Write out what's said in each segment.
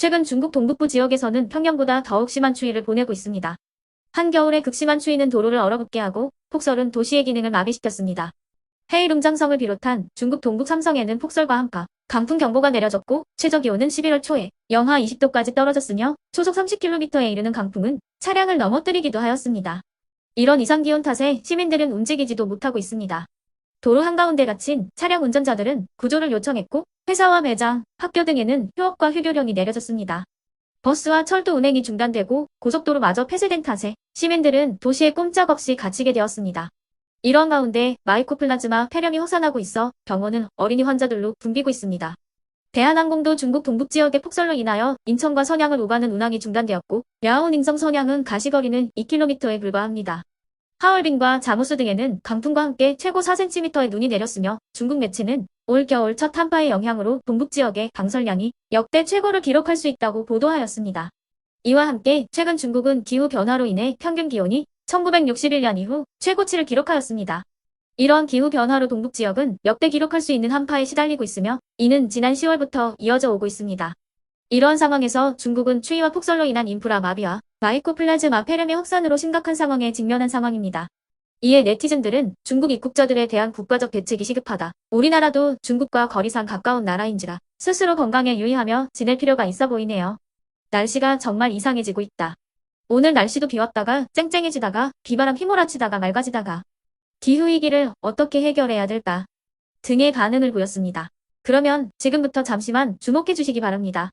최근 중국 동북부 지역에서는 평년보다 더욱 심한 추위를 보내고 있습니다. 한겨울에 극심한 추위는 도로를 얼어붙게 하고 폭설은 도시의 기능을 마비시켰습니다. 헤이룽장성을 비롯한 중국 동북 삼성에는 폭설과 함께 강풍 경보가 내려졌고 최저 기온은 11월 초에 영하 20도까지 떨어졌으며 초속 30km에 이르는 강풍은 차량을 넘어뜨리기도 하였습니다. 이런 이상 기온 탓에 시민들은 움직이지도 못하고 있습니다. 도로 한가운데 갇힌 차량 운전자들은 구조를 요청했고 회사와 매장, 학교 등에는 휴업과 휴교령이 내려졌습니다. 버스와 철도 운행이 중단되고 고속도로마저 폐쇄된 탓에 시민들은 도시에 꼼짝없이 갇히게 되었습니다. 이런 가운데 마이코플라즈마 폐렴이 확산하고 있어 병원은 어린이 환자들로 붐비고 있습니다. 대한항공도 중국 동북 지역의 폭설로 인하여 인천과 선양을 오가는 운항이 중단되었고 야오 닝성 선양은 가시거리는 2km에 불과합니다. 하얼빈과 자무스 등에는 강풍과 함께 최고 4cm의 눈이 내렸으며 중국 매체는 올 겨울 첫 한파의 영향으로 동북 지역의 강설량이 역대 최고를 기록할 수 있다고 보도하였습니다. 이와 함께 최근 중국은 기후 변화로 인해 평균 기온이 1961년 이후 최고치를 기록하였습니다. 이러한 기후 변화로 동북 지역은 역대 기록할 수 있는 한파에 시달리고 있으며 이는 지난 10월부터 이어져 오고 있습니다. 이러한 상황에서 중국은 추위와 폭설로 인한 인프라 마비와 마이코플라즈마 폐렴의 확산으로 심각한 상황에 직면한 상황입니다. 이에 네티즌들은 중국 입국자들에 대한 국가적 대책이 시급하다. 우리나라도 중국과 거리상 가까운 나라인지라 스스로 건강에 유의하며 지낼 필요가 있어 보이네요. 날씨가 정말 이상해지고 있다. 오늘 날씨도 비왔다가 쨍쨍해지다가 비바람 휘몰아치다가 맑아지다가 기후위기를 어떻게 해결해야 될까 등의 반응을 보였습니다. 그러면 지금부터 잠시만 주목해 주시기 바랍니다.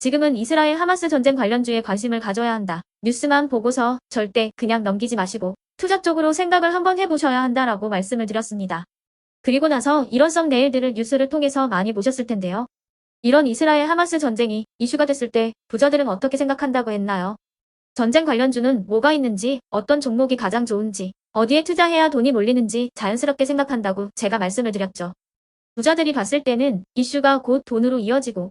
지금은 이스라엘 하마스 전쟁 관련주에 관심을 가져야 한다. 뉴스만 보고서 절대 그냥 넘기지 마시고 투자 쪽으로 생각을 한번 해보셔야 한다라고 말씀을 드렸습니다. 그리고 나서 이런 썩 내일들을 뉴스를 통해서 많이 보셨을 텐데요. 이런 이스라엘 하마스 전쟁이 이슈가 됐을 때 부자들은 어떻게 생각한다고 했나요? 전쟁 관련주는 뭐가 있는지, 어떤 종목이 가장 좋은지, 어디에 투자해야 돈이 몰리는지 자연스럽게 생각한다고 제가 말씀을 드렸죠. 부자들이 봤을 때는 이슈가 곧 돈으로 이어지고